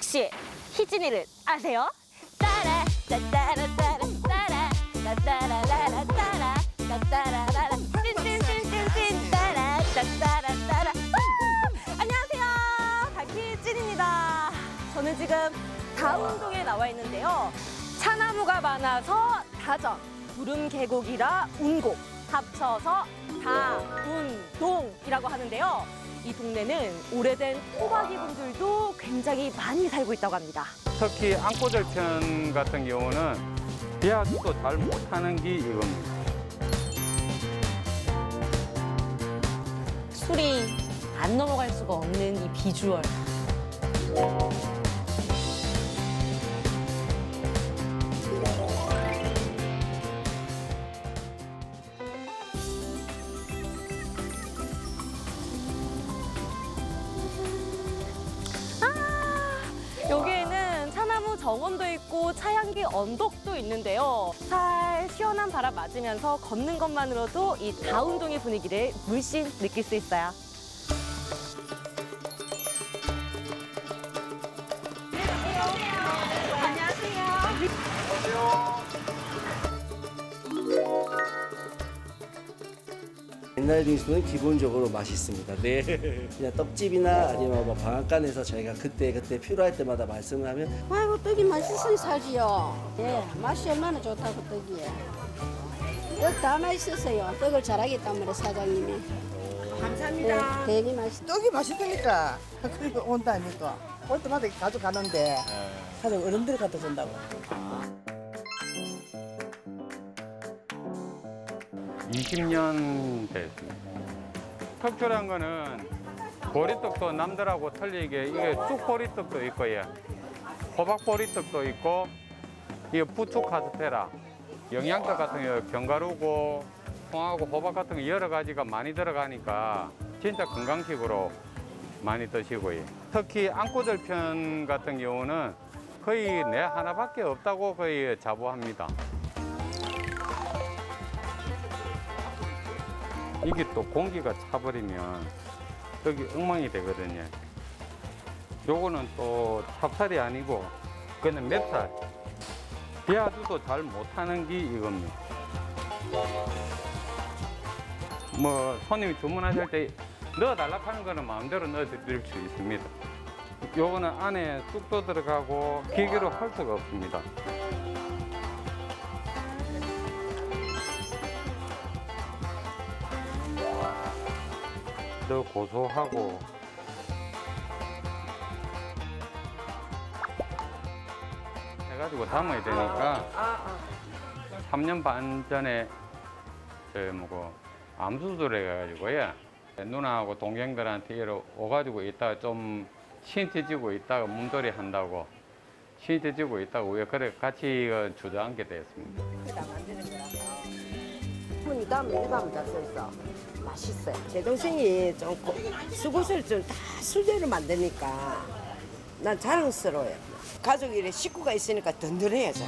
혹시 희진이를 아세요? 따라 따따라 따라 따라 따따라라라 따라 따따라라라 찐찐찐찐찐 따라 따따라 따라. 안녕하세요. 박희진입니다. 저는 지금 다운동에 나와 있는데요. 차나무가 많아서 다전 구름 계곡이라 운곡 합쳐서 다운동이라고 하는데요 이 동네는 오래된 토박이 분들도 굉장히 많이 살고 있다고 합니다 특히 안고절편 같은 경우는 비하수도 잘 못하는 게 이겁니다. 술이 안 넘어갈 수가 없는 이 비주얼. 있고 차향기 언덕도 있는데요. 살 시원한 바람 맞으면서 걷는 것만으로도 이 다운동의 분위기를 물씬 느낄 수 있어요. 옛날 빙수는 기본적으로 맛있습니다. 네. 그냥 떡집이나 아니면 뭐 방앗간에서 저희가 그때 그때 필요할 때마다 말씀을 하면 아이고 떡이 맛있어야 살지요. 예, 맛이 얼마나 좋다고 떡이. 떡다 맛있었어요. 떡을 잘하겠단 말이에요 사장님이. 감사합니다. 네, 되게 맛있. 떡이 맛있으니까 그리고 온다니까 올 때마다 가져가는데 사실 어른들이 갖다 준다고 20년 됐습니다. 특출한 거는 보리떡도 남들하고 틀리게 이게 쑥보리떡도 있고요. 호박보리떡도 있고 이게 부추 카스테라 영양가 같은 게 견과류고 콩하고 호박 같은 거 여러 가지가 많이 들어가니까 진짜 건강식으로 많이 드시고요. 특히 안고절편 같은 경우는 거의 내 하나밖에 없다고 거의 자부합니다. 이게 또 공기가 차버리면 여기 엉망이 되거든요. 요거는 또 찹쌀이 아니고 그냥 맵쌀. 비아주도 잘 못하는 게 이겁니다. 뭐 손님이 주문하실 때 넣어달라 하는 거는 마음대로 넣어드릴 수 있습니다. 요거는 안에 쑥도 들어가고 기계로 할 수가 없습니다. 더 고소하고. 해가지고 담아야 되니까 3년 반 전에 저 뭐고 암수술을 해가지고요. 누나하고 동생들한테 이리 오가지고 있다가 좀 신체지고 있다가 몸돌이 한다고 신체지고 있다고 왜 그래 같이 어, 주저앉게 됐습니다. 이다 음에 일반 잡수 있어. 맛있어요. 제 동생이 좀 고- 수고를 좀다 수제로 만드니까 난 자랑스러워요. 가족 이래 식구가 있으니까 든든해야죠.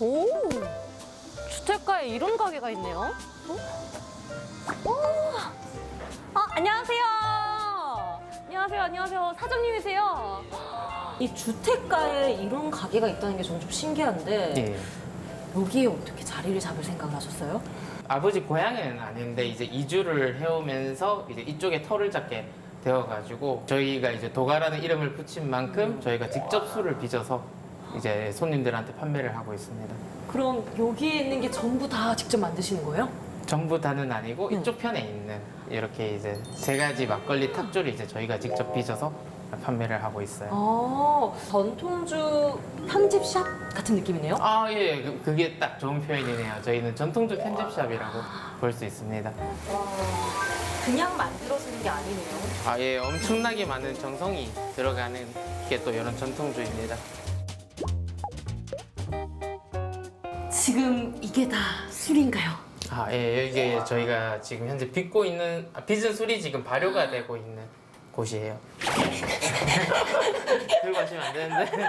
오, 주택가에 이런 가게가 있네요. 어? 오, 어, 안녕하세요. 안녕하세요, 안녕하세요. 사장님이세요. 이 주택가에 이런 가게가 있다는 게 저는 좀 신기한데 예. 여기에 어떻게 자리를 잡을 생각을 하셨어요? 아버지 고향에는 아닌데 이제 이주를 해오면서 이제 이쪽에 터를 잡게 되어가지고 저희가 이제 도가라는 이름을 붙인 만큼 저희가 직접 술을 빚어서 이제 손님들한테 판매를 하고 있습니다. 그럼 여기에 있는 게 전부 다 직접 만드시는 거예요? 전부 다는 아니고 이쪽 편에 있는 이렇게 이제 세 가지 막걸리 탁주를 이제 저희가 직접 빚어서 판매를 하고 있어요. 아, 전통주 편집샵 같은 느낌이네요? 아, 예, 그- 그게 딱 좋은 표현이네요. 저희는 전통주 편집샵이라고 볼 수 있습니다. 그냥 만들어지는 게 아니네요. 아, 예, 엄청나게 많은 정성이 들어가는 게 또 이런 전통주입니다. 지금 이게 다 술인가요? 아, 예, 여기 저희가 지금 현재 빚고 있는, 아, 빚은 술이 지금 발효가 되고 있는 곳이에요. 들고 하시면 안 되는데.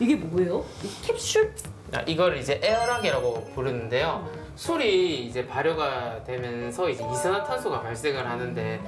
이게 뭐예요? 이 캡슐? 아, 이걸 이제 에어락이라고 부르는데요. 술이 이제 발효가 되면서 이제 이산화탄소가 발생을 하는데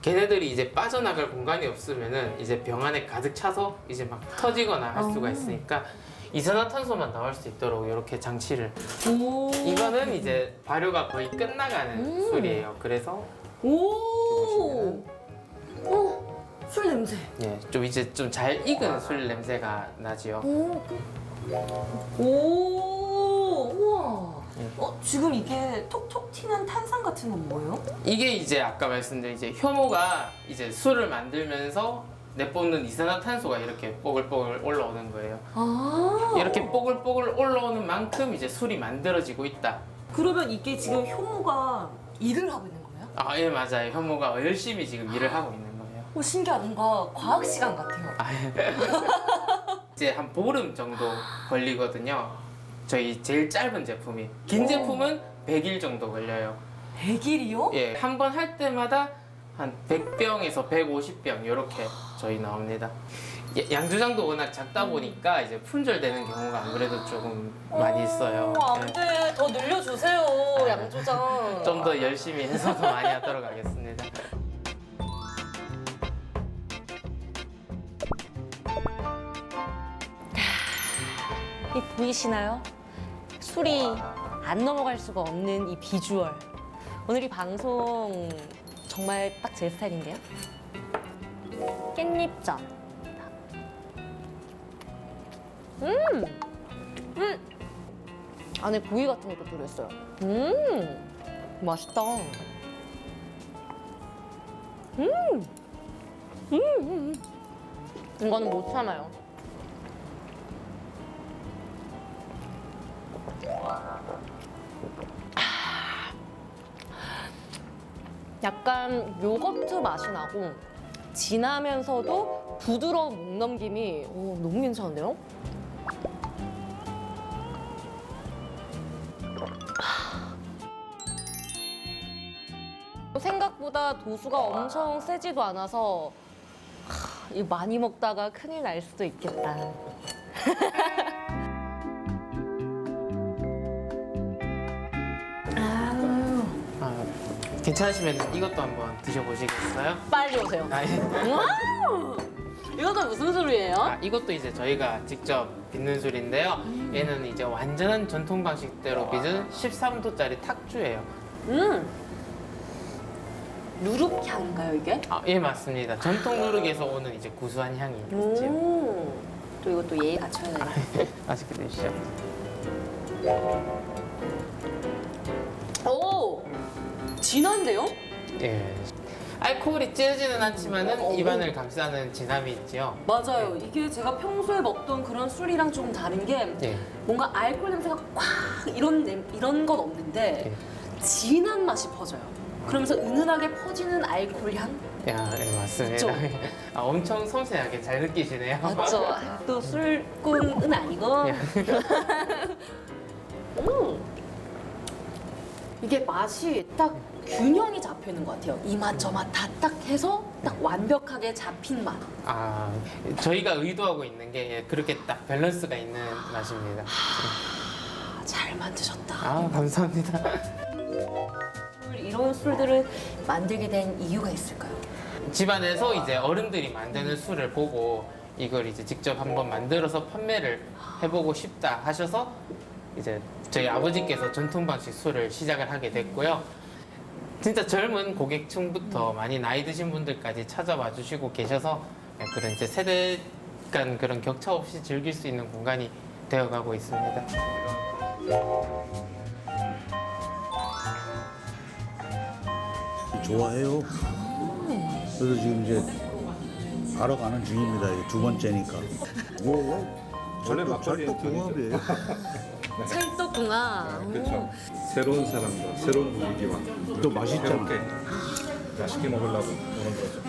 걔네들이 이제 빠져나갈 공간이 없으면은 이제 병 안에 가득 차서 이제 막 터지거나 할 수가 있으니까 이산화탄소만 나올 수 있도록 이렇게 장치를 오. 이거는 이제 발효가 거의 끝나가는 술이에요. 그래서 오. 오. 술 냄새. 예, 좀 이제 좀 잘 익은 술 냄새가 나지요. 오. 오. 우와. 예. 어, 지금 이게 톡톡 튀는 탄산 같은 건 뭐예요? 이게 이제 아까 말씀드린 이제 효모가 이제 술을 만들면서 내뿜는 이산화탄소가 이렇게 뽀글뽀글 올라오는 거예요. 아. 이렇게 뽀글뽀글 올라오는 만큼 이제 술이 만들어지고 있다. 그러면 이게 지금 효모가 일을 하고 있는 거예요? 아, 예, 맞아요. 효모가 열심히 지금 일을 하고 있는 거예요. 오, 신기하다. 뭔가 과학 시간 같아요. 아, 예. 이제 한 보름 정도 걸리거든요. 저희 제일 짧은 제품이. 긴 제품은 100일 정도 걸려요. 100일이요? 예, 한 번 할 때마다 한 100병에서 150병 이렇게 저희 나옵니다. 예, 양조장도 워낙 작다 보니까 이제 품절되는 경우가 안 그래도 조금 많이 있어요. 예. 오, 안 돼. 더 늘려주세요, 양조장. 좀 더 열심히 해서 더 많이 하도록 하겠습니다. 이 보이시나요? 술이 안 넘어갈 수가 없는 이 비주얼. 오늘 이 방송 정말 딱 제 스타일인데요. 깻잎전. 음! 음! 안에 고기 같은 것도 들어있어요. 음! 맛있다. 음! 음! 음! 이거는 못 참아요. 약간 요거트 맛이 나고 진하면서도 부드러운 목 넘김이 오, 너무 괜찮은데요? 도수가 엄청 세지도 않아서 하, 이 많이 먹다가 큰일 날 수도 있겠다. 아, 괜찮으시면 이것도 한번 드셔보시겠어요? 빨리 오세요. 아, 예. 와우! 이것도 무슨 술이에요? 아, 이것도 이제 저희가 직접 빚는 술인데요. 얘는 이제 완전한 전통 방식대로 빚은 13도짜리 탁주예요. 음. 누룩 향인가요, 이게? 아, 예, 맞습니다. 전통 누룩에서 오는 이제 구수한 향이 있죠. 오. 또 이것도 예의 갖춰야 되네. 맛있게 드시죠. 오! 진한데요? 예. 알코올이 찌르지는 않지만은 입안을 감싸는 진함이 있죠. 맞아요. 이게 제가 평소에 먹던 그런 술이랑 좀 다른 게 예. 뭔가 알코올 냄새가 꽉 이런 냄, 이런 건 없는데 진한 맛이 퍼져요. 그러면서 은은하게 퍼지는 알코올 향? 야, 예, 맞습니다. 그쵸? 아, 엄청 섬세하게 잘 느끼시네요. 맞죠? 또 술꾼은 아니고. 예. 음. 이게 맛이 딱 균형이 잡혀 있는 것 같아요. 이 맛 저 맛 다 딱 해서 딱 완벽하게 잡힌 맛. 아, 저희가 의도하고 있는 게 예, 그렇게 딱 밸런스가 있는 맛입니다. 아, 잘 만드셨다. 아, 감사합니다. 이런 술들을 만들게 된 이유가 있을까요? 집안에서 이제 어른들이 만드는 술을 보고 이걸 이제 직접 한번 만들어서 판매를 해보고 싶다 하셔서 이제 저희 아버지께서 전통 방식 술을 시작을 하게 됐고요. 진짜 젊은 고객층부터 많이 나이 드신 분들까지 찾아와 주시고 계셔서 그런 이제 세대 간 그런 격차 없이 즐길 수 있는 공간이 되어가고 있습니다. 좋아해요. 그래서 지금 이제 알아가는 중입니다. 이게 두 번째니까. 뭐 원래 절도 궁합이에요. 찰떡궁합. 그렇죠. 새로운 사람과 새로운 분위기와 또 맛있잖아. 새롭게 맛있게 먹으려고 오는 거죠.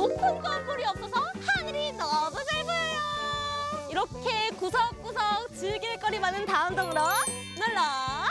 높은 건물이 없어서 하늘이 너무 잘 보여요. 이렇게 구석구석 즐길 거리 많은 다운동으로 놀러